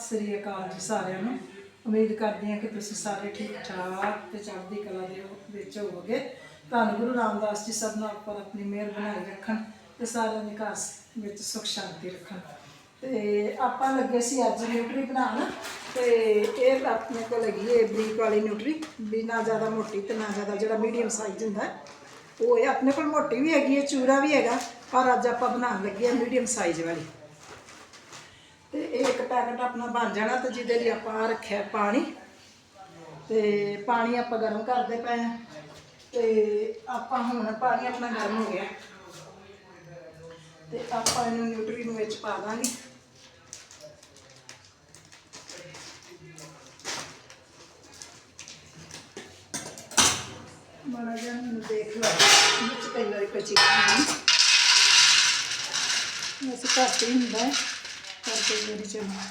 ਸਤਿ ਸ੍ਰੀ ਅਕਾਲ ਜੀ ਸਾਰਿਆਂ ਨੂੰ। ਉਮੀਦ ਕਰਦੇ ਹਾਂ ਕਿ ਤੁਸੀਂ ਸਾਰੇ ਠੀਕ ਠਾਕ ਤੇ ਚੜ੍ਹਦੀ ਕਲਾ ਦੇ ਵਿੱਚ ਹੋਵੋਗੇ। ਧੰਨ ਗੁਰੂ ਰਾਮਦਾਸ ਜੀ ਸਭ ਨਾਲ ਉੱਪਰ ਆਪਣੀ ਮਿਹਰ ਬਣਾਈ ਰੱਖਣ ਤੇ ਸਾਰਿਆਂ ਦੇ ਘਰ ਵਿੱਚ ਸੁਖ ਸ਼ਾਂਤੀ ਰੱਖਣ। ਤੇ ਆਪਾਂ ਲੱਗੇ ਸੀ ਅੱਜ ਨਿਊਟਰੀ ਬਣਾਉਣ ਤੇ ਇਹ ਆਪਣੇ ਕੋਲ ਹੈਗੀ ਹੈ ਬਰੀਕ ਵਾਲੀ ਨਿਊਟਰੀ ਵੀ ਨਾ ਜ਼ਿਆਦਾ ਮੋਟੀ ਤੇ ਨਾ ਜ਼ਿਆਦਾ ਜਿਹੜਾ ਮੀਡੀਅਮ ਸਾਈਜ਼ ਹੁੰਦਾ। ਉਹ ਹੈ ਆਪਣੇ ਕੋਲ ਮੋਟੀ ਵੀ ਹੈਗੀ ਹੈ ਚੂਰਾ ਵੀ ਹੈਗਾ, ਪਰ ਅੱਜ ਆਪਾਂ ਬਣਾਉਣ ਲੱਗੇ ਹਾਂ ਮੀਡੀਅਮ ਸਾਈਜ਼ ਵਾਲੀ। ਪੈਕਟ ਆਪਣਾ ਬਣ ਜਾਣਾ ਤੇ ਜਿਹਦੇ ਲਈ ਆਪਾਂ ਆਹ ਰੱਖਿਆ ਪਾਣੀ। ਤੇ ਪਾਣੀ ਆਪਾਂ ਗਰਮ ਕਰਦੇ ਪਏ ਹਾਂ। ਤੇ ਆਪਾਂ ਹੁਣ ਪਾਣੀ ਆਪਣਾ ਗਰਮ ਹੋ ਗਿਆ। ਤੇ ਆਪਾਂ ਇਹਨੂੰ ਨਿਊਟਰੀ ਨੂੰ ਵਿੱਚ ਪਾ ਦਾਂਗੇ। ਮਾੜਾ ਜਿਹਾ ਮੈਨੂੰ ਦੇਖ ਲਓ, ਵਿੱਚ ਕਈ ਵਾਰੀ ਕੋਈ ਚੀਜ਼ ਨਹੀਂ ਵੈਸੇ ਘੱਟ ਹੀ ਹੁੰਦਾ ਹੈ। ਪਰ ਕਈ ਵਾਰੀ ਚਲੋ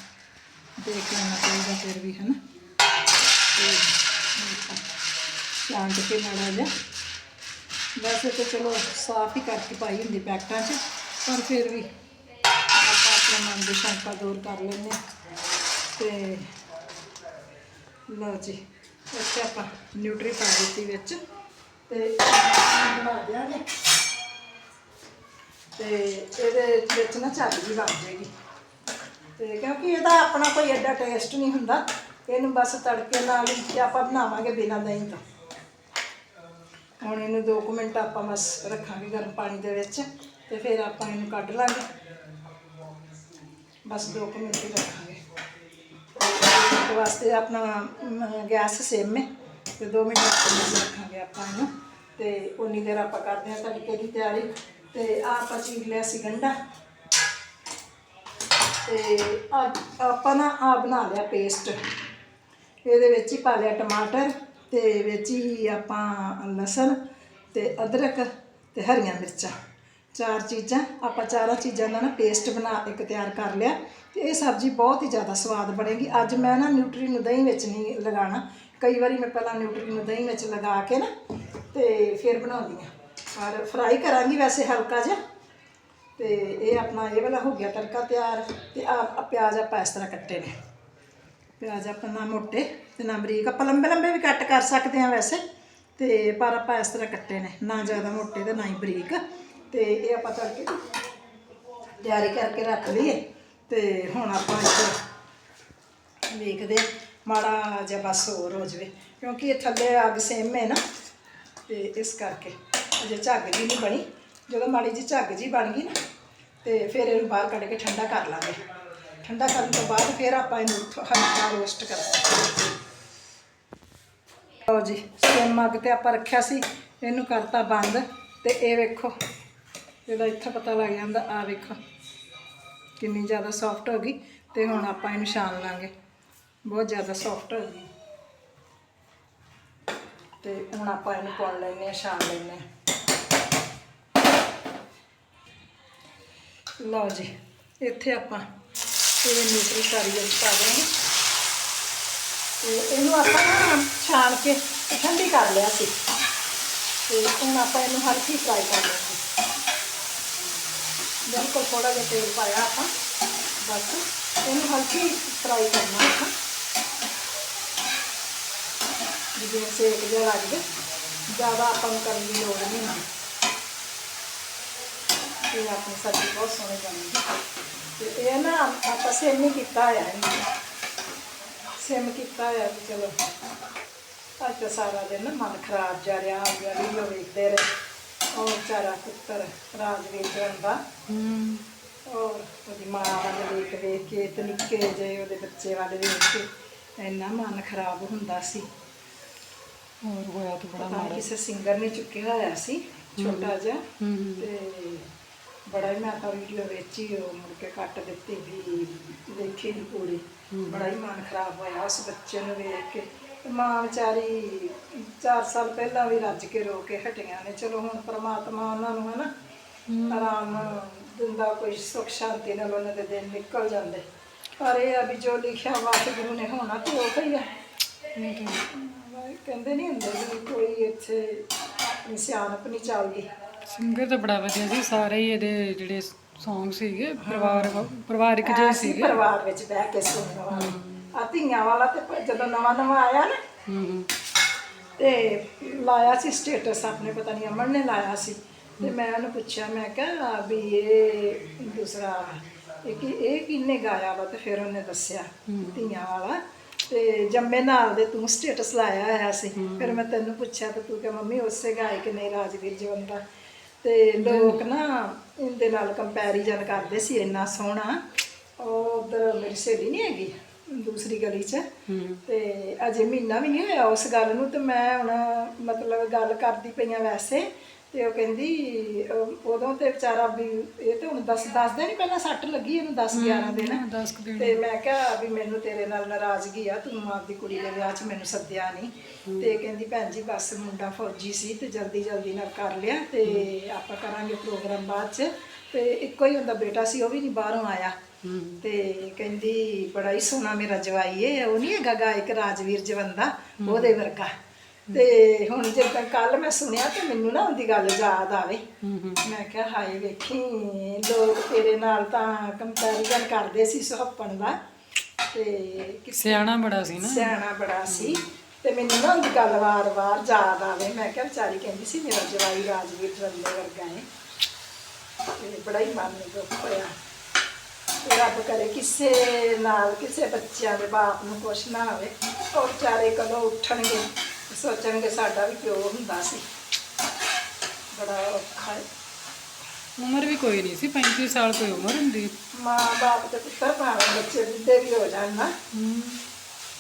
ਦੇਖ ਲੈਣਾ ਚਾਹੀਦਾ ਫਿਰ ਵੀ, ਹਨਾ? ਤੇ ਸ਼ਾਂਤ ਕੇ ਮਾੜਾ ਜਿਹਾ। ਵੈਸੇ ਤਾਂ ਚਲੋ ਸਾਫ਼ ਹੀ ਕਰਕੇ ਪਾਈ ਹੁੰਦੀ ਪੈਕਟਾਂ 'ਚ, ਪਰ ਫਿਰ ਵੀ ਆਪਾਂ ਆਪਣੇ ਮਨ ਦੀ ਸ਼ੰਕਾ ਦੂਰ ਕਰ ਲੈਂਦੇ ਹਾਂ। ਤੇ ਲਓ ਜੀ, ਇੱਥੇ ਆਪਾਂ ਨਿਊਟਰੀ ਪਾ ਦਿੱਤੀ ਵਿੱਚ ਤੇ ਬਣਾ ਦਿਆਂਗੇ। ਤੇ ਇਹਦੇ ਵਿੱਚ ਨਾ ਝੱਗ ਵੀ ਬਣ ਜਾਏਗੀ। ਤੇ ਕਿਉਂਕਿ ਇਹਦਾ ਆਪਣਾ ਕੋਈ ਐਡਾ ਟੇਸਟ ਨਹੀਂ ਹੁੰਦਾ। ਇਹਨੂੰ ਬਸ ਤੜਕੇ ਨਾਲ ਹੀ ਆਪਾਂ ਬਣਾਵਾਂਗੇ ਬਿਨਾਂ ਦਹੀਂ ਤੋਂ। ਹੁਣ ਇਹਨੂੰ 2 ਮਿੰਟ ਆਪਾਂ ਬਸ ਰੱਖਾਂਗੇ ਗਰਮ ਪਾਣੀ ਦੇ ਵਿੱਚ ਤੇ ਫਿਰ ਆਪਾਂ ਇਹਨੂੰ ਕੱਢ ਲਾਂਗੇ। ਬਸ 2 ਮਿੰਟ ਹੀ ਰੱਖਾਂਗੇ। ਤੇ ਵਾਸਤੇ ਆਪਣਾ ਗੈਸ ਸਿਮ ਹੈ ਤੇ 2 ਮਿੰਟ ਰੱਖਾਂਗੇ ਆਪਾਂ ਇਹਨੂੰ। ਤੇ ਉਨੀ ਦੇਰ ਆਪਾਂ ਕਰਦੇ ਹਾਂ ਤੜਕੇ ਦੀ ਤਿਆਰੀ। ਤੇ ਆਹ ਆਪਾਂ ਚੀਰ ਲਿਆ ਸੀ ਗੰਢਾ। ਤੇ ਅੱਜ ਆਪਾਂ ਨਾ ਆ ਬਣਾ ਲਿਆ ਪੇਸਟ ਇਹਦੇ ਵਿੱਚ ਹੀ ਪਾ ਲਿਆ ਟਮਾਟਰ ਤੇ ਵਿੱਚ ਹੀ ਆਪਾਂ ਲਸਣ ਤੇ ਅਦਰਕ ਤੇ ਹਰੀਆਂ ਮਿਰਚਾਂ। ਚਾਰ ਚੀਜ਼ਾਂ, ਆਪਾਂ ਚਾਰਾਂ ਚੀਜ਼ਾਂ ਦਾ ਨਾ ਪੇਸਟ ਬਣਾ ਇੱਕ ਤਿਆਰ ਕਰ ਲਿਆ। ਤੇ ਇਹ ਸਬਜ਼ੀ ਬਹੁਤ ਹੀ ਜ਼ਿਆਦਾ ਸਵਾਦ ਬਣੇਗੀ। ਅੱਜ ਮੈਂ ਨਾ ਨਿਊਟਰੀ ਨੂੰ ਦਹੀਂ ਵਿੱਚ ਨਹੀਂ ਲਗਾਉਣਾ। ਕਈ ਵਾਰੀ ਮੈਂ ਪਹਿਲਾਂ ਨਿਊਟਰੀ ਨੂੰ ਦਹੀਂ ਵਿੱਚ ਲਗਾ ਕੇ ਨਾ ਤੇ ਫਿਰ ਬਣਾਉਂਦੀ ਹਾਂ। ਪਰ ਫਰਾਈ ਕਰਾਂਗੀ ਵੈਸੇ ਹਲਕਾ ਜਿਹਾ। ਤੇ ਇਹ ਆਪਣਾ ਇਹ ਵਾਲਾ ਹੋ ਗਿਆ ਤੜਕਾ ਤਿਆਰ ਤੇ ਆ ਪਿਆਜ਼ ਆਪਾਂ ਇਸ ਤਰ੍ਹਾਂ ਕੱਟੇ ਨੇ। ਪਿਆਜ਼ ਆਪਾਂ ਨਾ ਮੋਟੇ ਤੇ ਨਾ ਬਰੀਕ, ਆਪਾਂ ਲੰਬੇ ਲੰਬੇ ਵੀ ਕੱਟ ਕਰ ਸਕਦੇ ਹਾਂ ਵੈਸੇ। ਤੇ ਪਰ ਆਪਾਂ ਇਸ ਤਰ੍ਹਾਂ ਕੱਟੇ ਨੇ, ਨਾ ਜ਼ਿਆਦਾ ਮੋਟੇ ਤੇ ਨਾ ਹੀ ਬਰੀਕ। ਤੇ ਇਹ ਆਪਾਂ ਤੜਕੇ ਤਿਆਰੀ ਕਰਕੇ ਰੱਖ ਲਈਏ। ਤੇ ਹੁਣ ਆਪਾਂ ਇੱਥੇ ਵੇਖਦੇ ਮਾੜਾ ਜਿਹਾ ਬਸ ਹੋਰ ਹੋ ਜਵੇ। ਕਿਉਂਕਿ ਇਹ ਥੱਲੇ ਅੱਗ ਸੇਮ ਹੈ ਨਾ। ਤੇ ਇਸ ਕਰਕੇ ਅਜੇ ਝੱਗ ਜੀ ਨਹੀਂ ਬਣੀ। ਜਦੋਂ ਮਾੜੀ ਜੀ ਝੱਗ ਜੀ ਬਣ ਗਈ ਨਾ ਤੇ ਫਿਰ ਇਹਨੂੰ ਬਾਹਰ ਕੱਢ ਕੇ ਠੰਡਾ ਕਰ ਲਾਂਗੇ। ਠੰਡਾ ਕਰਨ ਤੋਂ ਬਾਅਦ ਫਿਰ ਆਪਾਂ ਇਹਨੂੰ ਥੋ- ਹਲਕਾ ਰੋਸਟ ਕਰਾਂਗੇ ਲਓ ਜੀ ਸਿਮ ਅੱਗ ਤੇ ਆਪਾਂ ਰੱਖਿਆ ਸੀ, ਇਹਨੂੰ ਕਰਤਾ ਬੰਦ ਤੇ ਇਹ ਵੇਖੋ, ਇਹਦਾ ਇੱਥੇ ਪਤਾ ਲੱਗ ਜਾਂਦਾ ਆ ਵੇਖੋ, ਕਿੰਨੀ ਜ਼ਿਆਦਾ ਸੌਫਟ ਹੋ ਗਈ ਤੇ ਹੁਣ ਆਪਾਂ ਇਹਨੂੰ ਛਾਣ ਲਾਂਗੇ। ਬਹੁਤ ਜ਼ਿਆਦਾ ਸੌਫਟ ਹੋ ਗਈ। ਤੇ ਹੁਣ ਆਪਾਂ ਇਹਨੂੰ ਪਾਉਣ ਲੈਨੇ ਆ ਛਾਣ ਲੈਨੇ ਆ ਲਓ ਜੀ, ਇੱਥੇ ਆਪਾਂ ਇਹ ਨਿਊਟਰੀ ਸਾਰੀ ਵਿੱਚ ਪਾ ਦੇਵਾਂਗੇ। ਤੇ ਇਹਨੂੰ ਆਪਾਂ ਨਾ ਛਾਣ ਕੇ ਠੰਡੀ ਕਰ ਲਿਆ ਸੀ। ਤੇ ਹੁਣ ਆਪਾਂ ਇਹਨੂੰ ਹਲਕੀ ਫਰਾਈ ਕਰ ਲਾਂਗੇ ਬਿਲਕੁਲ ਥੋੜਾ ਜਿਹਾ ਤੇਲ ਪਾਇਆ ਆਪਾਂ। ਬਸ ਇਹਨੂੰ ਹਲਕੀ ਫਰਾਈ ਕਰਨਾ ਆਪਾਂ। ਜਿਵੇਂ ਸੇਕ ਜਿਹਾ ਲੱਗ ਜਾਏ ਜ਼ਿਆਦਾ ਆਪਾਂ ਨੂੰ ਕਰਨ ਦੀ ਲੋੜ ਨਹੀਂ ਨਾ ਤੇ ਆਪਣੀ ਸਬਜ਼ੀ ਬਹੁਤ ਸੋਹਣੀ ਬਣੇਗੀ ਤੇ ਇਹ ਨਾ ਆਪਾਂ ਸੇਮ ਹੀ ਕੀਤਾ ਹੋਇਆ ਹੈ ਸੇਮ ਕੀਤਾ ਹੋਇਆ ਵੀ ਚਲੋ ਅੱਜ ਸਾਰਾ ਦਿਨ ਮਨ ਖਰਾਬ ਜਾ ਰਿਹਾ ਆ ਗਿਆ ਵੀਡੀਓ ਵੇਖਦੇ ਰਹੇ। ਉਹ ਵਿਚਾਰਾ ਪੁੱਤਰ ਰਾਜਵੀਰ ਦਾ ਔਰ ਉਹਦੀ ਮਾਂ ਵੱਲ ਵੇਖ ਵੇਖ ਕੇ ਤੇ ਨਿੱਕੇ ਜਿਹੇ ਉਹਦੇ ਬੱਚੇ ਵੱਲ ਵੇਖ ਕੇ ਇੰਨਾ ਮਨ ਖਰਾਬ ਹੁੰਦਾ ਸੀ। ਹੋਰ ਹੋਇਆ ਤਾਂ ਬੜਾ ਨੀ ਕਿਸੇ ਸਿੰਗਰ ਨੇ ਚੁੱਕਿਆ ਹੋਇਆ ਸੀ ਛੋਟਾ ਜਿਹਾ। ਤੇ ਬੜਾ ਹੀ ਮੈਂ ਤਾਂ ਵੀਡੀਓ ਵੇਚੀ ਉਹ ਮੁੜ ਕੇ ਕੱਟ ਦਿੱਤੀ ਵੀ ਦੇਖੀ ਨਹੀਂ ਪੂਰੀ। ਬੜਾ ਹੀ ਮਨ ਖਰਾਬ ਹੋਇਆ ਉਸ ਬੱਚੇ ਨੂੰ ਵੇਖ ਕੇ। ਤੇ ਮਾਂ ਵਿਚਾਰੀ 4 ਸਾਲ ਪਹਿਲਾਂ ਵੀ ਰੱਜ ਕੇ ਰੋ ਕੇ ਹਟੀਆਂ ਨੇ। ਚਲੋ ਹੁਣ ਪ੍ਰਮਾਤਮਾ ਉਹਨਾਂ ਨੂੰ ਹਨਾ ਆਰਾਮ ਦਿੰਦਾ ਕੋਈ ਸੁੱਖ ਸ਼ਾਂਤੀ ਨਾਲ ਉਹਨਾਂ ਦੇ ਦਿਨ ਨਿਕਲ ਜਾਂਦੇ। ਪਰ ਇਹ ਆ ਵੀ ਜੋ ਲਿਖਿਆ ਵਾਹਿਗੁਰੂ ਨੇ ਹੋਣਾ ਤੇ ਉਹ ਹੀ ਆ। ਵਾਹਿ- ਕਹਿੰਦੇ ਨਹੀਂ ਹੁੰਦੇ ਵੀ ਕੋਈ ਇੱਥੇ ਆਪਣੀ ਸਿਆਣਪ ਨਹੀਂ ਚੱਲਦੀ। ਸਿੰਗਰ ਤਾਂ ਬੜਾ ਵਧੀਆ ਸੀ ਸਾਰੇ ਹੀ ਇਹਦੇ ਜਿਹੜੇ Song ਸੀਗੇ ਪਰਿਵਾਰ ਪਰਿਵਾਰਿਕ ਜਿਹੇ ਸੀਗੇ। ਪਰਿਵਾਰ ਵਿੱਚ ਬਹਿ ਕੇ ਸੁਣਨ ਵਾਲਾ ਆ ਧੀਆਂ ਵਾਲਾ ਤੇ ਪ- ਜਦੋਂ ਨਵਾਂ ਨਵਾਂ ਆਇਆ ਨਾ ਹੂੰ ਹੂੰ। ਤੇ ਲਾਇਆ ਸੀ ਸਟੇਟਸ ਆਪਣੇ ਪਤਾ ਨਹੀਂ ਅਮਨ ਨੇ ਲਾਇਆ ਸੀ। ਤੇ ਮੈਂ ਉਹਨੂੰ ਪੁੱਛਿਆ ਮੈਂ ਕਿਹਾ ਵੀ ਇਹ ਦੂਸਰਾ ਇਹ ਕੀ ਇਹ ਕਿੰਨੇ ਗਾਇਆ ਵਾ? ਤੇ ਫਿਰ ਉਹਨੇ ਦੱਸਿਆ ਧੀਆਂ ਵਾਲਾ। ਤੇ ਜੰਮੇ ਨਾਲ ਦੇ ਤੂੰ ਸਟੇਟਸ ਲਾਇਆ ਹੋਇਆ ਸੀ। ਫਿਰ ਮੈਂ ਤੈਨੂੰ ਪੁੱਛਿਆ ਤੇ ਤੂੰ ਕਿ ਮੰਮੀ ਉਸੇ ਗਾਇਕ ਨੇ ਰਾਜਵੀਰ ਜਵੰਦਾ। ਤੇ ਲੋਕ ਨਾ ਇਹਦੇ ਨਾਲ ਕੰਪੈਰੀਜ਼ਨ ਕਰਦੇ ਸੀ ਇੰਨਾ ਸੋਹਣਾ। ਉਹ ਉਧਰ ਮੇਰੀ ਸਹੇਲੀ ਨਹੀਂ ਹੈਗੀ ਦੂਸਰੀ ਗਲੀ 'ਚ। ਤੇ ਅਜੇ ਮਹੀਨਾ ਵੀ ਨਹੀਂ ਹੋਇਆ ਉਸ ਗੱਲ ਨੂੰ ਤੇ ਮੈਂ ਹੁਣ ਮਤਲਬ ਗੱਲ ਕਰਦੀ ਪਈਆਂ ਵੈਸੇ। ਤੇ ਉਹ ਕਹਿੰਦੀ ਅਹ ਉਦੋਂ ਤੇ ਵਿਚਾਰਾ ਵੀ ਇਹ ਤੇ ਹੁਣ 10 10 ਦਿਨ ਹੀ ਪਹਿਲਾਂ ਸੱਟ ਲੱਗੀ ਇਹਨੂੰ 10 11 ਦਿਨ। 10 ਕੁ ਦਿਨ। ਤੇ ਮੈਂ ਕਿਹਾ ਵੀ ਮੈਨੂੰ ਤੇਰੇ ਨਾਲ ਨਾਰਾਜ਼ਗੀ ਆ ਤੂੰ ਆਪਦੀ ਕੁੜੀ ਦੇ ਵਿਆਹ 'ਚ ਮੈਨੂੰ ਸੱਦਿਆ ਨਹੀਂ ਤੇ ਕਹਿੰਦੀ ਭੈਣ ਜੀ ਬਸ ਮੁੰਡਾ ਫੌਜੀ ਸੀ ਤੇ ਜਲਦੀ ਜਲਦੀ ਨਾਲ ਕਰ ਲਿਆ ਤੇ ਆਪਾਂ ਕਰਾਂਗੇ ਪ੍ਰੋਗਰਾਮ ਬਾਅਦ 'ਚ। ਤੇ ਇੱਕੋ ਹੀ ਹੁੰਦਾ ਬੇਟਾ ਸੀ ਉਹ ਵੀ ਨਹੀਂ ਬਾਹਰੋਂ ਆਇਆ। ਤੇ ਕਹਿੰਦੀ ਬੜਾ ਹੀ ਸੋਹਣਾ ਮੇਰਾ ਜਵਾਈ ਏ ਉਹ ਨਹੀਂ ਹੈਗਾ ਗਾਇਕ ਰਾਜਵੀਰ ਜਵੰਦਾ ਉਹਦੇ ਵਰਗਾ। ਤੇ ਹੁਣ ਜੇ ਕੱਲ ਮੈਂ ਸੁਣਿਆ ਤੇ ਮੈਨੂੰ ਨਾ ਉਹਦੀ ਗੱਲ ਯਾਦ ਆਵੇ। ਮੈਂ ਕਿਹਾ ਹਾਏ ਵੇਖੀ ਲੋਕ ਤੇਰੇ ਨਾਲ ਤਾਂ ਕੰਪੈਰੀਜ਼ਨ ਕਰਦੇ ਸੀ ਸੁਹੱਪਣ ਦਾ। ਤੇ ਸਿਆਣਾ ਬੜਾ ਸੀ ਨਾ। ਸਿਆਣਾ ਬੜਾ ਸੀ। ਤੇ ਮੈਨੂੰ ਨਾ ਉਹਦੀ ਗੱਲ ਵਾਰ-ਵਾਰ ਯਾਦ ਆਵੇ। ਮੈਂ ਕਿਹਾ ਵਿਚਾਰੀ ਕਹਿੰਦੀ ਸੀ ਮੇਰਾ ਜਵਾਈ ਰਾਜਵੀਰ ਜਵੰਦੇ ਵਰਗਾ ਹੈ ਤੇ ਬੜਾ ਹੀ ਮਨ ਨੂੰ ਦੁੱਖ ਹੋਇਆ। ਰੱਬ ਕਰੇ ਕਿਸੇ ਨਾਲ ਕਿਸੇ ਬੱਚਿਆਂ ਦੇ ਬਾਪ ਨੂੰ ਕੁਛ ਨਾ ਹੋਵੇ ਉਹ ਵਿਚਾਰੇ ਕਦੋਂ ਉੱਠਣਗੇ। ਸੋਚਣਗੇ ਸਾਡਾ ਵੀ ਪਿਓ ਹੁੰਦਾ ਸੀ। ਬੜਾ ਔਖਾ ਹੈ। ਉਮਰ ਵੀ ਕੋਈ ਨਹੀਂ ਸੀ 35 ਸਾਲ ਕੋਈ ਉਮਰ ਹੁੰਦੀ। ਮਾਂ ਬਾਪ ਤੇ ਪੁੱਤਰ ਭਾਵੇਂ ਬੱਚੇ ਬੁੱਢੇ ਵੀ ਹੋ ਜਾਣ ਨਾ।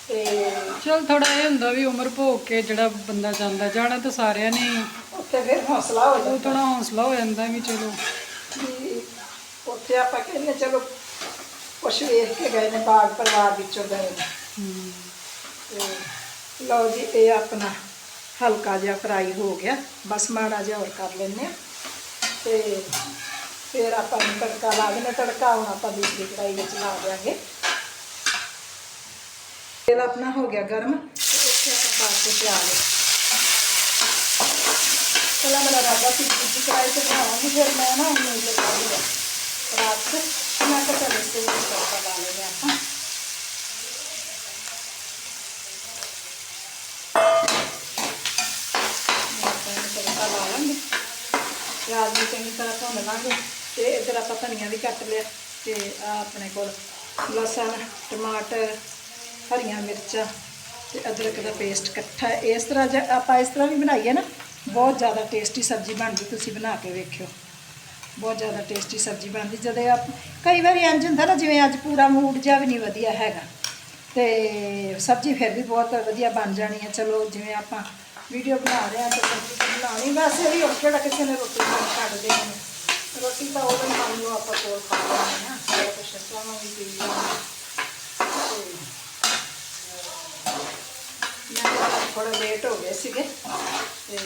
ਤੇ ਚਲ ਥੋੜਾ ਇਹ ਹੁੰਦਾ ਵੀ ਉਮਰ ਭੋਗ ਕੇ ਜਿਹੜਾ ਬੰਦਾ ਜਾਂਦਾ ਜਾਣਾ ਤਾਂ ਸਾਰਿਆਂ ਨੇ ਹੀ। ਉੱਥੇ ਫਿਰ ਹੌਸਲਾ ਹੋ ਜਾਂਦਾ। ਥੋੜਾ ਹੌਸਲਾ ਹੋ ਜਾਂਦਾ ਵੀ ਚਲੋ। ਵੀ ਉੱਥੇ ਆਪਾਂ ਕਹਿੰਦੇ ਚਲੋ ਕੁਛ ਵੇਖ ਕੇ ਗਏ ਨੇ ਬਾਗ ਪਰਿਵਾਰ ਵਿੱਚੋਂ ਗਏ ਨੇ। ਹੂੰ। ਤੇ ਲਓ ਜੀ, ਇਹ ਆਪਣਾ ਹਲਕਾ ਜਿਹਾ ਫਰਾਈ ਹੋ ਗਿਆ। ਬਸ ਮਾੜਾ ਜਿਹਾ ਹੋਰ ਕਰ ਲੈਂਦੇ ਆ ਤੇ ਫਿਰ ਆਪਾਂ ਨੂੰ ਤੜਕਾ ਲਾ ਦੇਣਾ ਤੜਕਾ ਹੁਣ ਆਪਾਂ ਦੂਸਰੀ ਕੜਾਈ ਵਿੱਚ ਲਾ ਦਿਆਂਗੇ। ਤੇਲ ਆਪਣਾ ਹੋ ਗਿਆ ਗਰਮ। ਤੇ ਇੱਥੇ ਆਪਾਂ ਪਾ ਕੇ ਪਿਆਜ਼। ਪਹਿਲਾਂ ਮੇਰਾ ਰਾਜਾ ਸੀ, ਦੂਜੀ ਕੜਾਈ ਤੇ ਬਣਾਵਾਂਗੀ। ਫਿਰ ਮੈਂ ਨਾ ਉਹਨੂੰ ਇਹ ਲਗਾ ਲਿਆ। ਰਾਤ ਨੂੰ ਮੈਂ ਕਿਹਾ ਚੱਲ ਇਸ ਤੇ ਵੀ ਤੜਕਾ ਲਾ ਲੈਂਦੇ ਆਪਾਂ ਆਪਾਂ ਇਹਨੂੰ ਤੜਕਾ ਲਾ ਲਾਂਗੇ ਪਿਆਜ਼ ਨੂੰ ਚੰਗੀ ਤਰ੍ਹਾਂ ਭੁੰਨ ਲਾਂਗੇ ਤੇ ਇੱਧਰ ਆਪਾਂ ਧਨੀਆ ਵੀ ਕੱਟ ਲਿਆ ਤੇ ਆ ਆਪਣੇ ਕੋਲ ਲਸਣ, ਟਮਾਟਰ, ਹਰੀਆਂ ਮਿਰਚਾਂ ਤੇ ਅਦਰਕ ਦਾ ਪੇਸਟ ਇਕੱਠਾ ਇਸ ਤਰ੍ਹਾਂ ਜੇ ਆਪਾਂ ਇਸ ਤਰ੍ਹਾਂ ਵੀ ਬਣਾਈਏ ਨਾ, ਬਹੁਤ ਜ਼ਿਆਦਾ ਟੇਸਟੀ ਸਬਜ਼ੀ ਬਣਦੀ ਤੁਸੀਂ ਬਣਾ ਕੇ ਵੇਖਿਓ। ਬਹੁਤ ਜ਼ਿਆਦਾ ਟੇਸਟੀ ਸਬਜ਼ੀ ਬਣਦੀ। ਜਦੋਂ ਆਪ ਕਈ ਵਾਰੀ ਇੰਝ ਹੁੰਦਾ ਨਾ, ਜਿਵੇਂ ਅੱਜ ਪੂਰਾ ਮੂਡ ਜਿਹਾ ਵੀ ਨਹੀਂ ਵਧੀਆ ਹੈਗਾ। ਤੇ ਸਬਜ਼ੀ ਫਿਰ ਵੀ ਬਹੁਤ ਵਧੀਆ ਬਣ ਜਾਣੀ ਹੈ। ਚਲੋ, ਜਿਵੇਂ ਆਪਾਂ ਵੀਡੀਓ ਬਣਾ ਰਹੇ ਹਾਂ, ਤੇ ਸਬਜ਼ੀ ਬਣਾ ਵੈਸੇ ਵੀ ਹੁਣ ਕਿਹੜਾ ਕਿਸੇ ਨੇ ਰੋਟੀ ਨਹੀਂ ਛੱਡਦੇ ਨੇ ਰੋਟੀ ਤਾਂ ਉਹ ਵੀ ਮੰਨ ਲਓ ਆਪਾਂ ਕੋਲ ਖਾ ਲੈਂਦੇ ਹਾਂ ਸਾਰਾ ਕੁਛ ਚਾਹਾਂ ਵੀ ਪੀ ਲਾਂਗੇ ਥੋੜਾ ਲੇਟ ਹੋ ਗਏ ਸੀਗੇ, ਤੇ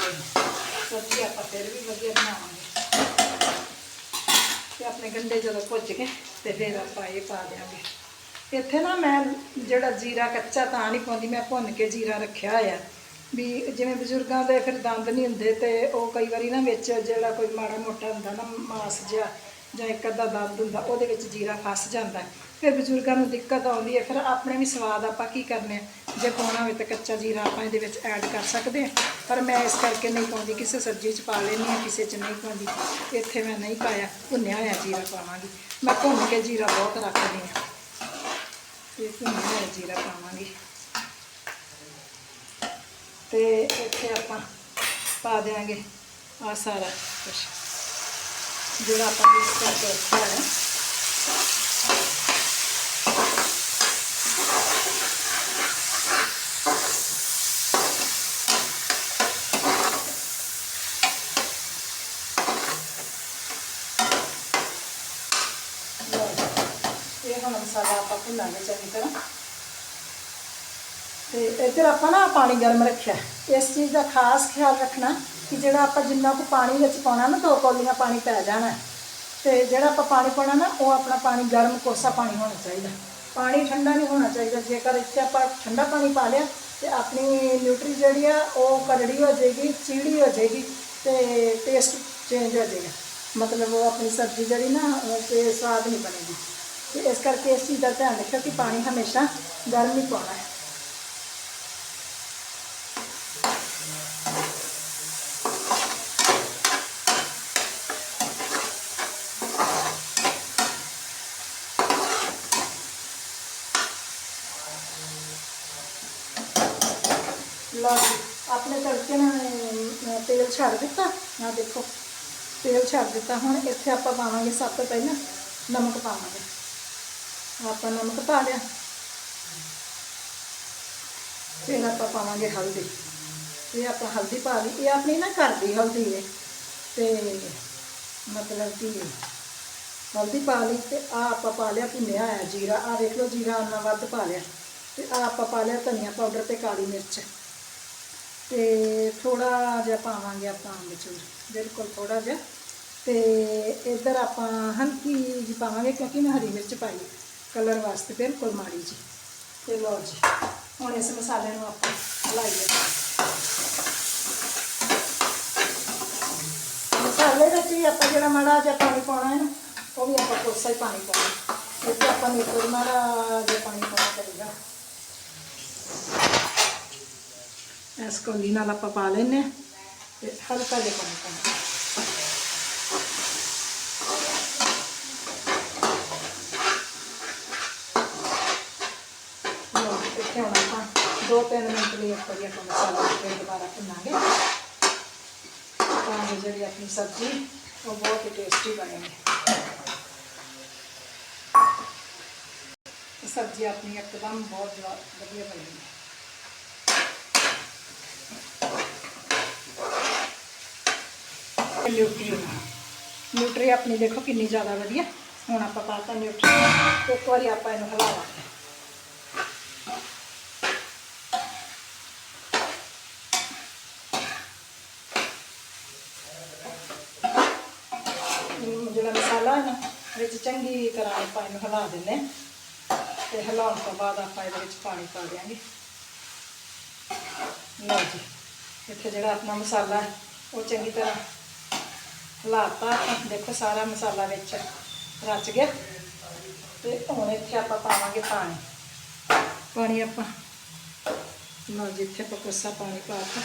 ਸਬਜ਼ੀ ਆਪਾਂ ਫਿਰ ਵੀ ਵਧੀਆ ਬਣਾਵਾਂਗੇ। ਤੇ ਆਪਣੇ ਗੰਡੇ ਜਦੋਂ ਭੁੱਜ ਗਏ, ਤੇ ਫਿਰ ਆਪਾਂ ਇਹ ਪਾ ਦਿਆਂਗੇ। ਇੱਥੇ ਨਾ ਮੈਂ ਜਿਹੜਾ ਜੀਰਾ ਕੱਚਾ ਤਾਂ ਨਹੀਂ ਪਾਉਂਦੀ, ਮੈਂ ਭੁੰਨ ਕੇ ਜੀਰਾ ਰੱਖਿਆ ਹੋਇਆ। ਵੀ ਜਿਵੇਂ ਬਜ਼ੁਰਗਾਂ ਦੇ ਫਿਰ ਦੰਦ ਨਹੀਂ ਹੁੰਦੇ ਤੇ ਉਹ ਕਈ ਵਾਰੀ ਨਾ ਵਿੱਚ ਜਿਹੜਾ ਕੋਈ ਮਾੜਾ ਮੋਟਾ ਹੁੰਦਾ ਨਾ ਮਾਸ ਜਿਹਾ ਜਾਂ ਇੱਕ ਅੱਧਾ ਦੰਦ ਹੁੰਦਾ, ਉਹਦੇ ਵਿੱਚ ਜੀਰਾ ਫਸ ਜਾਂਦਾ। ਹੈ। ਫਿਰ ਬਜ਼ੁਰਗਾਂ ਨੂੰ ਦਿੱਕਤ ਆਉਂਦੀ ਹੈ, ਫਿਰ ਆਪਣੇ ਵੀ ਸਵਾਦ ਆਪਾਂ ਕੀ ਕਰਨੇ ਆ? ਜੇ ਪਾਉਣਾ ਹੋਵੇ ਤਾਂ ਕੱਚਾ ਜੀਰਾ ਆਪਾਂ ਇਹਦੇ ਵਿੱਚ ਐਡ ਕਰ ਸਕਦੇ ਹਾਂ ਪਰ ਮੈਂ ਇਸ ਕਰਕੇ ਨਹੀਂ ਪਾਉਂਦੀ, ਕਿਸੇ ਸਬਜ਼ੀ 'ਚ ਪਾ ਲੈਂਦੀ ਹਾਂ, ਕਿਸੇ 'ਚ ਨਹੀਂ ਪਾਉਂਦੀ। ਇੱਥੇ ਮੈਂ ਨਹੀਂ ਪਾਇਆ, ਭੁੰਨਿਆ ਹੋਇਆ ਜੀਰਾ ਪਾਵਾਂਗੀ। ਮੈਂ ਭੁੰਨ ਕੇ ਜੀਰਾ ਬਹੁਤ ਰੱਖਦੀ ਹਾਂ। ਤੇ ਭੁੰਨਿਆ ਹੋਇਆ ਜੀਰਾ ਪਾਵਾਂਗੀ। ਤੇ ਇੱਥੇ ਆਪਾਂ ਪਾ ਦਿਆਂਗੇ ਆ ਸਾਰਾ ਕੁਛ, ਜਿਹੜਾ ਆਪਾਂ ਮਿਕਸ ਕਰਕੇ ਰੱਖਿਆ ਹੈ। ਇਹ ਹੁਣ ਮਸਾਲਾ ਆਪਾਂ ਭੁੰਨਾਂਗੇ ਚੰਗੀ ਤਰ੍ਹਾਂ। ਤੇ ਇੱਧਰ ਆਪਾਂ ਨਾ ਪਾਣੀ ਗਰਮ ਰੱਖਿਆ। ਇਸ ਚੀਜ਼ ਦਾ ਖਾਸ ਖਿਆਲ ਰੱਖਣਾ ਕਿ ਜਿਹੜਾ ਆਪਾਂ ਜਿੰਨਾ ਕੁ ਪਾਣੀ ਵਿੱਚ ਪਾਉਣਾ ਨਾ ਦੋ ਕੌਲੀਆਂ ਪਾਣੀ ਪੈ ਜਾਣਾ। ਹੈ। ਤੇ ਜਿਹੜਾ ਆਪਾਂ ਪਾਣੀ ਪਾਉਣਾ ਨਾ ਉਹ ਆਪਣਾ ਪਾਣੀ ਗਰਮ ਕੋਸਾ ਪਾਣੀ ਹੋਣਾ ਚਾਹੀਦਾ। ਪਾਣੀ ਠੰਡਾ ਨਹੀਂ ਹੋਣਾ ਚਾਹੀਦਾ। ਜੇਕਰ ਇੱਥੇ ਆਪਾਂ ਠੰਡਾ ਪਾਣੀ ਪਾ ਲਿਆ ਤੇ ਆਪਣੀ ਨਿਊਟਰੀ ਜਿਹੜੀ ਆ ਉਹ ਕਰੜੀ ਹੋ ਜਾਏਗੀ ਚੀੜੀ ਹੋ ਜਾਏਗੀ ਤੇ ਟੇਸਟ ਚੇਂਜ ਹੋ ਜਾਏਗਾ। ਮਤਲਬ ਉਹ ਆਪਣੀ ਸਬਜ਼ੀ ਜਿਹੜੀ ਨਾ ਅਹ, ਤੇ ਸਵਾਦ ਨਹੀਂ ਬਣੇਗੀ। ਤੇ ਇਸ ਕਰਕੇ ਇਸ ਚੀਜ਼ ਦਾ ਧਿਆਨ ਰੱਖਿਓ ਕਿ ਪਾਣੀ ਹਮੇਸ਼ਾ ਗਰਮ ਹੀ ਪਾਉਣਾ ਹੈ ਲਓ ਜੀ ਆਪਣੇ ਤੜਕੇ ਨਾਲ ਤੇਲ ਛੱਡ ਦਿੱਤਾ। ਆ ਦੇਖੋ, ਤੇਲ ਛੱਡ ਦਿੱਤਾ। ਹੁਣ ਇੱਥੇ ਆਪਾਂ ਪਾਵਾਂਗੇ ਸਭ ਤੋਂ ਪਹਿਲਾਂ, ਨਮਕ ਪਾਵਾਂਗੇ। ਆਪਾਂ ਨਮਕ ਪਾ ਲਿਆ। ਫਿਰ ਆਪਾਂ ਪਾਵਾਂਗੇ ਹਲਦੀ। ਇਹ ਆਪਾਂ ਹਲਦੀ ਪਾ ਲਈ। ਇਹ ਆਪਣੀ ਨਾ ਘਰ ਦੀ ਹਲਦੀ ਹੈ ਤੇ ਮਤਲਬ ਕਿ ਹਲਦੀ ਪਾ ਲਈ ਤੇ ਆ ਆਪਾਂ ਪਾ ਲਿਆ ਭੁੰਨਿਆ ਹੋਇਆ ਜੀਰਾ। ਆ ਵੇਖ ਲਓ ਜੀਰਾ ਉਹਨਾਂ ਵੱਧ ਪਾ ਲਿਆ। ਤੇ ਆ ਆਪਾਂ ਪਾ ਲਿਆ ਧਨੀਆ ਪਾਊਡਰ ਤੇ ਕਾਲੀ ਮਿਰਚ। ਤੇ ਥੋੜਾ ਜਿਹਾ ਪਾਵਾਂਗੇ ਆਪਾਂ ਅੰਬਚੂਰ ਬਿਲਕੁਲ ਥੋੜਾ ਜਿਹਾ। ਤੇ ਇੱਧਰ ਆਪਾਂ ਹਲਕੀ ਜਿਹੀ ਪਾਵਾਂਗੇ ਕਿਉਂਕਿ ਮੈਂ ਹਰੀ ਮਿਰਚ ਪਾਈ ਕਲਰ ਵਾਸਤੇ ਬਿਲਕੁਲ ਮਾੜੀ ਜੀ ਤੇ ਲਓ ਜੀ, ਹੁਣ ਇਸ ਮਸਾਲੇ ਨੂੰ ਆਪਾਂ ਹਲਾਈਏ। ਮਸਾਲੇ ਵਿੱਚ ਵੀ ਆਪਾਂ ਜਿਹੜਾ ਮਾੜਾ ਜਿਹਾ ਪਾਣੀ ਪਾਉਣਾ ਹੈ ਨਾ, ਉਹ ਵੀ ਆਪਾਂ ਕੋਸਾ ਹੀ ਪਾਣੀ ਪਾਉਣਾ ਇੱਥੇ ਆਪਾਂ ਨੇ ਕੋਈ ਮਾੜਾ ਜਿਹਾ ਪਾਣੀ ਪਾਉਣਾ ਕਰੇਗਾ ਇਸ ਕੋਲੀ ਨਾਲ ਆਪਾਂ ਪਾ ਲੈਨੇ ਹਾਂ ਤੇ ਹਲਕਾ ਜਿਹਾ ਪਾਣੀ ਪਾਉਣਾ ਲਓ, ਇੱਥੇ ਹੁਣ ਆਪਾਂ ਦੋ ਤਿੰਨ ਮਿੰਟ ਲਈ ਇੱਕ ਵਾਰੀ ਆਪਾਂ ਮਸਾਲਾ ਫਿਰ ਦੁਬਾਰਾ ਭੁੰਨਾਂਗੇ ਤਾਂ ਜੋ ਜਿਹੜੀ ਆਪਣੀ ਸਬਜ਼ੀ ਉਹ ਬਹੁਤ ਹੀ ਟੇਸਟੀ ਬਣੇਗੀ ਤੇ ਸਬਜ਼ੀ ਆਪਣੀ ਇੱਕਦਮ ਬਹੁਤ ਜ਼ਿਆਦਾ ਵਧੀਆ ਬਣੇਗੀ ਨਿਊਟਰੀ ਨਿਊਟਰੀ ਆਪਣੀ ਦੇਖੋ ਕਿੰਨੀ ਜ਼ਿਆਦਾ ਵਧੀਆ। ਹੁਣ ਆਪਾਂ ਪਾਤਾ ਨਿਊਟਰੀ ਇੱਕ ਵਾਰੀ ਆਪਾਂ ਇਹਨੂੰ ਹਿਲਾਵਾਂਗੇ ਹਮ, ਜਿਹੜਾ ਮਸਾਲਾ ਹੈ ਨਾ ਵਿੱਚ ਚੰਗੀ ਤਰ੍ਹਾਂ ਆਪਾਂ ਇਹਨੂੰ ਹਿਲਾ ਦਿੰਦੇ ਹਾਂ। ਤੇ ਹਿਲਾਉਣ ਤੋਂ ਬਾਅਦ ਆਪਾਂ ਇਹਦੇ ਵਿੱਚ ਪਾਣੀ ਪਾ ਦਿਆਂਗੇ। ਲਓ ਜੀ ਇੱਥੇ ਜਿਹੜਾ ਆਪਣਾ ਮਸਾਲਾ ਹੈ ਉਹ ਚੰਗੀ ਤਰ੍ਹਾਂ ਹਿਲਾਤਾ ਆਪਾਂ ਦੇਖੋ ਸਾਰਾ ਮਸਾਲਾ ਵਿੱਚ ਰਚ ਗਿਆ। ਤੇ ਹੁਣ ਇੱਥੇ ਆਪਾਂ ਪਾਵਾਂਗੇ ਪਾਣੀ। ਪਾਣੀ ਆਪਾਂ ਲਓ ਜੀ, ਇੱਥੇ ਆਪਾਂ ਕੋਸਾ ਪਾਣੀ ਪਾਤਾ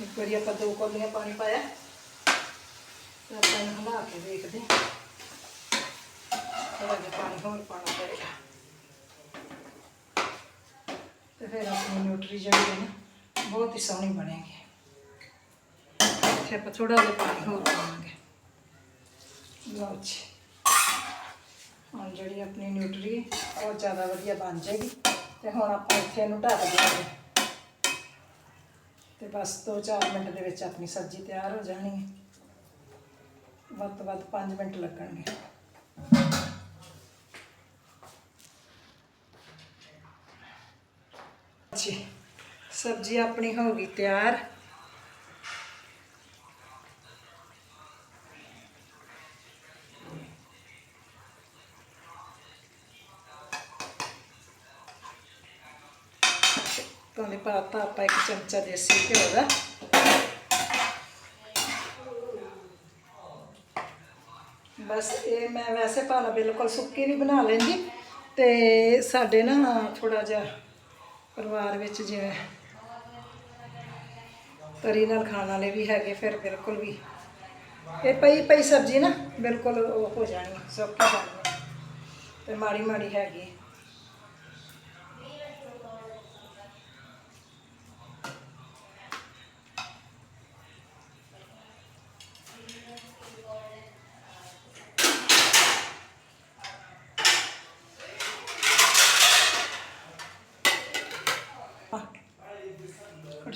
ਇੱਕ ਵਾਰੀ ਆਪਾਂ ਦੋ ਕੌਲੀਆਂ ਪਾਣੀ ਪਾਇਆ। ਤੇ ਆਪਾਂ ਇਹਨੂੰ ਹਿਲਾ ਕੇ ਦੇਖਦੇ ਹਾਂ। ਥੋੜਾ ਜਿਹਾ ਪਾਣੀ ਹੋਰ ਪਾਣਾ ਪਏਗਾ। ਤੇ ਫਿਰ ਆਪਣੀ ਨਿਊਟਰੀ ਜਿਹੜੀ ਹੈ ਨਾ, ਬਹੁਤ ਹੀ ਸੋਹਣੀ ਬਣੇਗੀ। ਇੱਥੇ ਆਪਾਂ ਥੋੜਾ ਜਿਹਾ ਪਾਣੀ ਹੋਰ ਪਾਵਾਂਗੇ। ਲਓ ਜੀ। ਹੁਣ ਜਿਹੜੀ ਆਪਣੀ ਨਿਊਟਰੀ ਉਹ ਜ਼ਿਆਦਾ ਵਧੀਆ ਬਣ ਜਾਏਗੀ। ਤੇ ਹੁਣ ਆਪਾਂ ਇੱਥੇ ਇਹਨੂੰ ਢੱਕ ਦਿਆਂਗੇ। ਤੇ ਬਸ 2-4 ਮਿੰਟ ਦੇ ਵਿੱਚ ਆਪਣੀ ਸਬਜ਼ੀ ਤਿਆਰ ਹੋ ਜਾਣੀ ਹੈ। ਵੱਧ ਤੋਂ ਵੱਧ 5 ਮਿੰਟ ਲੱਗਣਗੇ। ਜੀ, ਸਬਜ਼ੀ ਆਪਣੀ ਹੋ ਗਈ ਤਿਆਰ ਤੁਹਾਨੂੰ ਪਾਤਾ ਆਪਾਂ ਇੱਕ ਚਮਚਾ ਦੇਸੀ ਘਿਓ ਦਾ ਬਸ ਇਹ ਮੈਂ ਵੈਸੇ ਭਾਵੇਂ ਬਿਲਕੁਲ ਸੁੱਕੀ ਨਹੀਂ ਬਣਾ ਲੈਂਦੀ ਤੇ ਸਾਡੇ ਨਾ ਥੋੜਾ ਜਿਹਾ ਪਰਿਵਾਰ ਵਿੱਚ ਜਿਵੇਂ ਤਰੀ ਨਾਲ ਖਾਣ ਵਾਲੇ ਵੀ ਹੈਗੇ ਫਿਰ ਬਿਲਕੁਲ ਵੀ ਇਹ ਪਈ ਪਈ ਸਬਜ਼ੀ ਨਾ ਬਿਲਕੁਲ ਉਹ ਹੋ ਜਾਣੀ ਸੁੱਕ ਜਾਣੀ ਤੇ ਮਾੜੀ ਮਾੜੀ ਹੈਗੀ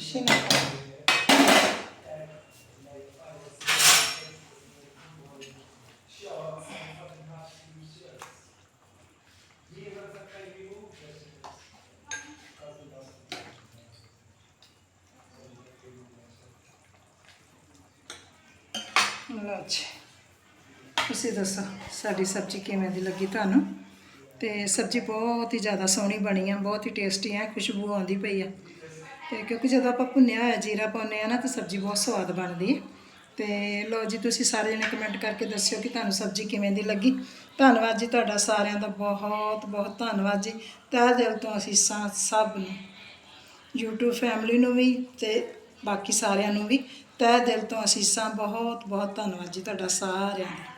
ਕੜਛੀ ਲਓ ਤੁਸੀਂ ਦੱਸੋ, ਸਾਡੀ ਸਬਜ਼ੀ ਕਿਵੇਂ ਦੀ ਲੱਗੀ ਤੁਹਾਨੂੰ? ਤੇ ਸਬਜ਼ੀ ਬਹੁਤ ਹੀ ਜ਼ਿਆਦਾ ਸੋਹਣੀ ਬਣੀ ਆ, ਬਹੁਤ ਹੀ ਟੇਸਟੀ ਆ, ਖੁਸ਼ਬੂ ਆਉਂਦੀ ਪਈ ਆ। ਤੇ ਕਿਉਂਕਿ ਜਦੋਂ ਆਪਾਂ ਭੁੰਨਿਆ ਹੋਇਆ ਜੀਰਾ ਪਾਉਂਦੇ ਆ ਨਾ, ਤਾਂ ਸਬਜ਼ੀ ਬਹੁਤ ਸਵਾਦ ਬਣਦੀ ਹੈ। ਤੇ ਲਓ ਜੀ, ਤੁਸੀਂ ਸਾਰੇ ਜਣੇ ਕਮੈਂਟ ਕਰਕੇ ਦੱਸਿਓ ਕਿ ਤੁਹਾਨੂੰ ਸਬਜ਼ੀ ਕਿਵੇਂ ਦੀ ਲੱਗੀ। ਧੰਨਵਾਦ ਜੀ ਤੁਹਾਡਾ ਸਾਰਿਆਂ ਦਾ, ਬਹੁਤ ਬਹੁਤ ਧੰਨਵਾਦ ਜੀ। ਤਹਿ ਦਿਲ ਤੋਂ ਅਸੀਂ ਸਭ ਨੂੰ, YouTube ਫੈਮਿਲੀ ਨੂੰ ਵੀ ਤੇ ਬਾਕੀ ਸਾਰਿਆਂ ਨੂੰ ਵੀ ਤਹਿ ਦਿਲ ਤੋਂ ਅਸੀਸਾਂ ਬਹੁਤ ਬਹੁਤ ਧੰਨਵਾਦ ਜੀ ਤੁਹਾਡਾ ਸਾਰਿਆਂ ਦਾ।